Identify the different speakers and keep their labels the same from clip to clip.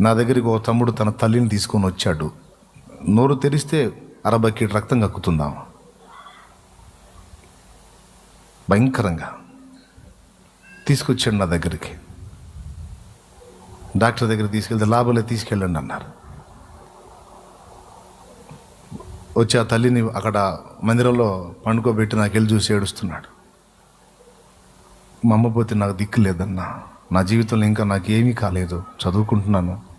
Speaker 1: నా దగ్గరికి ఒక తమ్ముడు తన తల్లిని తీసుకొని వచ్చాడు. నోరు తెరిస్తే అరబకెట్ రక్తం కక్కుతుందాం. భయంకరంగా తీసుకొచ్చాడు నా దగ్గరికి. డాక్టర్ దగ్గర తీసుకెళ్తే లాభలే తీసుకెళ్ళండి అన్నారు. వచ్చి ఆ తల్లిని అక్కడ మందిరంలో పండుకోబెట్టి నాకు వెళ్ళి చూసి ఏడుస్తున్నాడు. మా అమ్మ పోతే నాకు దిక్కు లేదన్నా. నా జీవితంలో ఇంకా నాకు ఏమీ కాలేదు. చదువుకుంటున్నాను.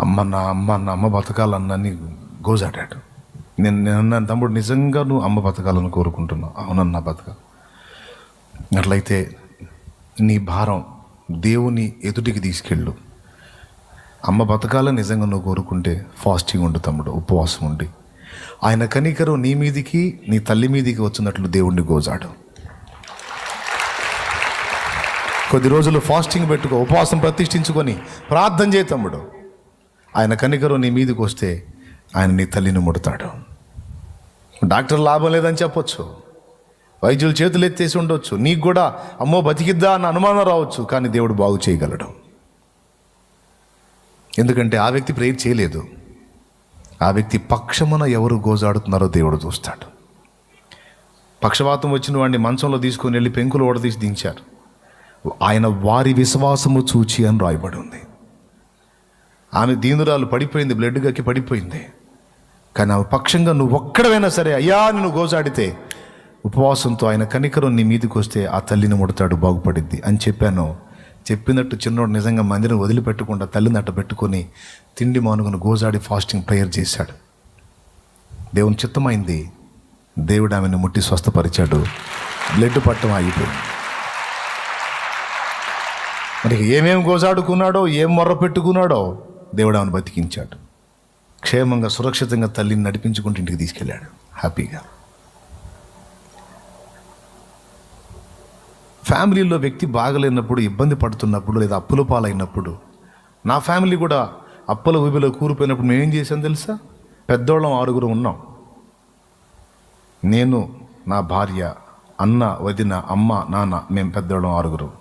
Speaker 1: అమ్మ నా అమ్మ నా అమ్మ బతకాలన్నని గోజాడాడు. నేను నేను తమ్ముడు నిజంగా నువ్వు అమ్మ బతకాలని కోరుకుంటున్నావు. అవునన్నా బతక. అట్లయితే నీ భారం దేవుని ఎదుటికి తీసుకెళ్ళు. అమ్మ బతకాలని నిజంగా నువ్వు కోరుకుంటే ఫాస్టింగ్ ఉండు తమ్ముడు ఉపవాసం ఉండి. ఆయన కనికరం నీ మీదికి నీ తల్లి మీదికి వచ్చినట్లు దేవుణ్ణి గోజాడు. కొద్ది రోజులు ఫాస్టింగ్ పెట్టుకో ఉపవాసం ప్రతిష్ఠించుకొని ప్రార్థన చేయి తమ్ముడు. ఆయన కనికరం నీ మీదకి వస్తే ఆయన నీ తల్లిని ముడతాడు. డాక్టర్ లాభం లేదని చెప్పొచ్చు. వైద్యులు చేతులు ఎత్తేసి ఉండొచ్చు. నీకు కూడా అమ్మో బతికిద్దా అన్న అనుమానం రావచ్చు కానీ దేవుడు బాగు చేయగలడు. ఎందుకంటే ఆ వ్యక్తి ప్రేయర్ చేయలేదు. ఆ వ్యక్తి పక్షమున ఎవరు గోజాడుతున్నారో దేవుడు చూస్తాడు. పక్షవాతం వచ్చిన వాడిని మంచంలో తీసుకొని వెళ్ళి పెంకులు ఓడదీసి దించారు. ఆయన వారి విశ్వాసము చూచి అని రాయబడి ఉంది. ఆమె దీనురాలు పడిపోయింది బ్లడ్ గక్కి పడిపోయింది. కానీ ఆమె పక్షంగా నువ్వు ఒక్కడవైనా సరే అయ్యా నువ్వు గోజాడితే ఉపవాసంతో ఆయన కనికరం నీ మీదకి వస్తే ఆ తల్లిని ముడతాడు బాగుపడిద్ది అని చెప్పాను. చెప్పినట్టు చిన్నోడు నిజంగా మందిరం వదిలిపెట్టకుండా తల్లిని అట్ట పెట్టుకొని తిండి మానుకుని గోజాడి ఫాస్టింగ్ ప్రేయర్ చేశాడు. దేవుని చిత్తమైంది. దేవుడు ఆమెను ముట్టి స్వస్థపరిచాడు. బ్లడ్ పట్టం ఆగిపోయింది. మరి ఏమేమి గోజాడుకున్నాడో ఏం మొర్ర పెట్టుకున్నాడో దేవుడు ఆమెను బతికించాడు. క్షేమంగా సురక్షితంగా తల్లిని నడిపించుకుంటూ ఇంటికి తీసుకెళ్ళాడు. హ్యాపీగా. ఫ్యామిలీలో వ్యక్తి బాగలేనప్పుడు ఇబ్బంది పడుతున్నప్పుడు లేదా అప్పుల పాలైనప్పుడు నా ఫ్యామిలీ కూడా అప్పుల ఊబిలో కూరిపోయినప్పుడు మేమేం చేసాం తెలుసా? పెద్దోళ్ళం ఆరుగురు ఉన్నాం. నేను నా భార్య అన్న వదిన అమ్మ నాన్న మేము పెద్దోళ్ళం ఆరుగురు.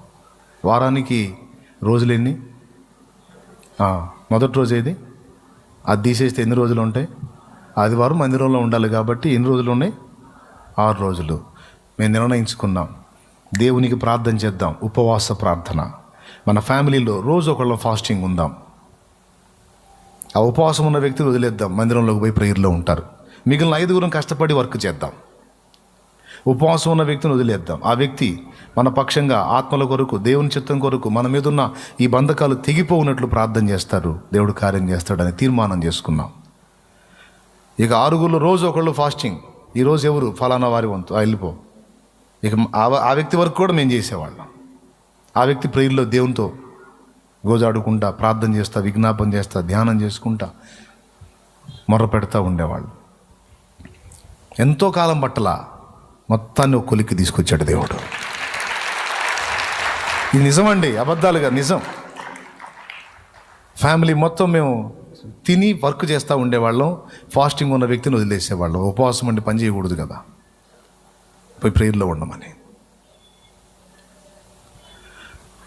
Speaker 1: వారానికి రోజులెన్ని మొదటి రోజు ఏది? అది తీసేస్తే ఎన్ని రోజులు ఉంటాయి? ఆదివారం మందిరంలో ఉండాలి కాబట్టి ఎన్ని రోజులు ఉన్నాయి? ఆరు రోజులు. మేము నిర్ణయించుకున్నాం. దేవునికి ప్రార్థన చేద్దాం. ఉపవాస ప్రార్థన. మన ఫ్యామిలీలో రోజు ఒకళ్ళ ఫాస్టింగ్ ఉందాం. ఆ ఉపవాసం ఉన్న వ్యక్తిని వదిలేద్దాం. మందిరంలోకి పోయి ప్రేయర్లో ఉంటారు. మిగిలిన ఐదుగురం కష్టపడి వర్క్ చేద్దాం. ఉపవాసం ఉన్న వ్యక్తిని వదిలేద్దాం. ఆ వ్యక్తి మన పక్షంగా ఆత్మల కొరకు దేవుని చిత్తం కొరకు మన మీద ఉన్న ఈ బంధకాలు తెగిపోవునట్లు ప్రార్థన చేస్తారు దేవుడు కార్యం చేస్తాడని తీర్మానం చేసుకున్నాం. ఇక ఆరుగురు రోజు ఒకళ్ళు ఫాస్టింగ్. ఈరోజు ఎవరు? ఫలానా వారి వంతు. వెళ్ళిపో. ఇక ఆ- వ్యక్తి వరకు కూడా మేము చేసేవాళ్ళం. ఆ వ్యక్తి ప్రేయర్లో దేవునితో గోజాడుకుంటా ప్రార్థన చేస్తా విజ్ఞాపం చేస్తా ధ్యానం చేసుకుంటా మొర్ర పెడతా ఉండేవాళ్ళు. ఎంతో కాలం పట్టలా మొత్తాన్ని ఒక కొలిక్కి తీసుకొచ్చాడు దేవుడు. ఇది నిజమండి అబద్ధాలుగా నిజం. ఫ్యామిలీ మొత్తం మేము తిని వర్క్ చేస్తూ ఉండేవాళ్ళం ఫాస్టింగ్ ఉన్న వ్యక్తిని వదిలేసేవాళ్ళం. ఉపవాసం అంటే పని చేయకూడదు కదా. పోయి ప్రేయర్లో ఉండమని.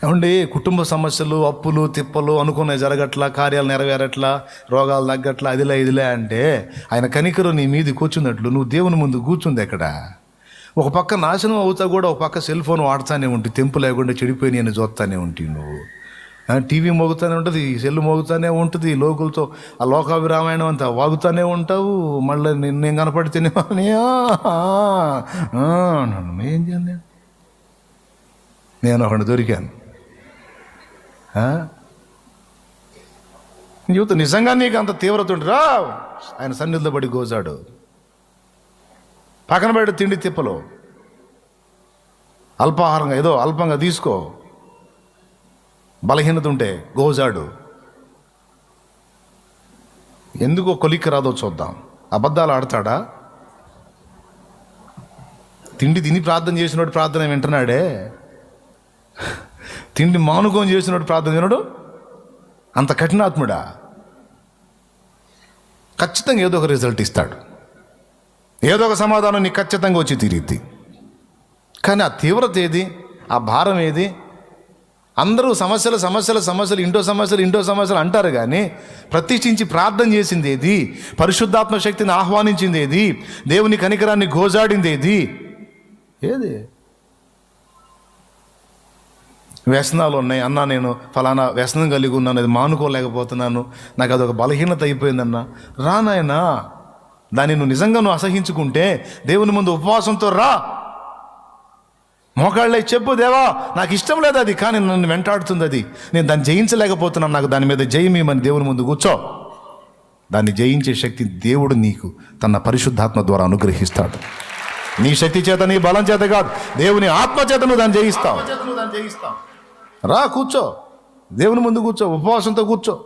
Speaker 1: ఏమండి కుటుంబ సమస్యలు అప్పులు తిప్పలు అనుకున్నవి జరగట్లా కార్యాలు నెరవేరట్లా రోగాలు తగ్గట్లా అదిలే ఇదిలే అంటే ఆయన కనికరం నీ మీది కూర్చున్నట్లు నువ్వు దేవుని ముందు కూర్చుంది ఎక్కడ? ఒక పక్క నాశనం అవుతా కూడా ఒక పక్క సెల్ ఫోన్ వాడుతూనే ఉంటుంది తెంపు లేకుండా చెడిపోయి అని చూస్తానే ఉంటాయి నువ్వు టీవీ మోగుతూనే ఉంటుంది సెల్ మోగుతూనే ఉంటుంది లోకులతో ఆ లోకాభిరామాయణం అంతా వాగుతూనే ఉంటావు మళ్ళీ నేను కనపడితేనే అన్నాను. ఏం చేయాలి నేను? ఒకటి దొరికాను చెబుతా నిజంగా నీకు అంత తీవ్రత ఉంటే రా ఆయన సన్నిధిలో పడి గోజాడు పక్కన బయట తిండి తిప్పలు. అల్పాహారంగా ఏదో అల్పంగా తీసుకో. బలహీనత ఉంటే గోజాడు. ఎందుకో కొలిక్కి రాదో చూద్దాం. అబద్ధాలు ఆడతాడా? తిండి తిని ప్రార్థన చేసినోడు ప్రార్థన వింటున్నాడే. తిండి మానుకొని చేసినోడు ప్రార్థన వినడు? అంత కఠినాత్ముడా? ఖచ్చితంగా ఏదో ఒక రిజల్ట్ ఇస్తాడు. ఏదో ఒక సమాధానం నీకు ఖచ్చితంగా వచ్చి తీరిద్ది. కానీ ఆ తీవ్రత ఏది? ఆ భారం ఏది? అందరూ సమస్యలు సమస్యలు సమస్యలు ఇంటో సమస్యలు ఇంటో సమస్యలు అంటారు కానీ ప్రతిష్ఠించి ప్రార్థన చేసింది ఏది? పరిశుద్ధాత్మ శక్తిని ఆహ్వానించింది ఏది? దేవుని కనికరాన్ని గోజాడింది ఏది? ఏది? వ్యసనాలు ఉన్నాయి. అన్నా నేను ఫలానా వ్యసనం కలిగి ఉన్నాను. అది మానుకోలేకపోతున్నాను. నాకు అదొక బలహీనత అయిపోయిందన్న. రానాయనా దాన్ని నువ్వు నిజంగా నువ్వు అసహించుకుంటే దేవుని ముందు ఉపవాసంతో రా. మోకాళ్ళే చెప్పు దేవా నాకు ఇష్టం లేదు అది కానీ నన్ను వెంటాడుతుంది అది. నేను దాన్ని జయించలేకపోతున్నాను నాకు దాని మీద జయమేమని దేవుని ముందు కూర్చో. దాన్ని జయించే శక్తి దేవుడు నీకు తన పరిశుద్ధాత్మ ద్వారా అనుగ్రహిస్తాడు. నీ శక్తి చేత నీ బలం చేత కాదు దేవుని ఆత్మ చేత నువ్వు దాన్ని జయిస్తావు. రా కూర్చో. దేవుని ముందు కూర్చో ఉపవాసంతో కూర్చో.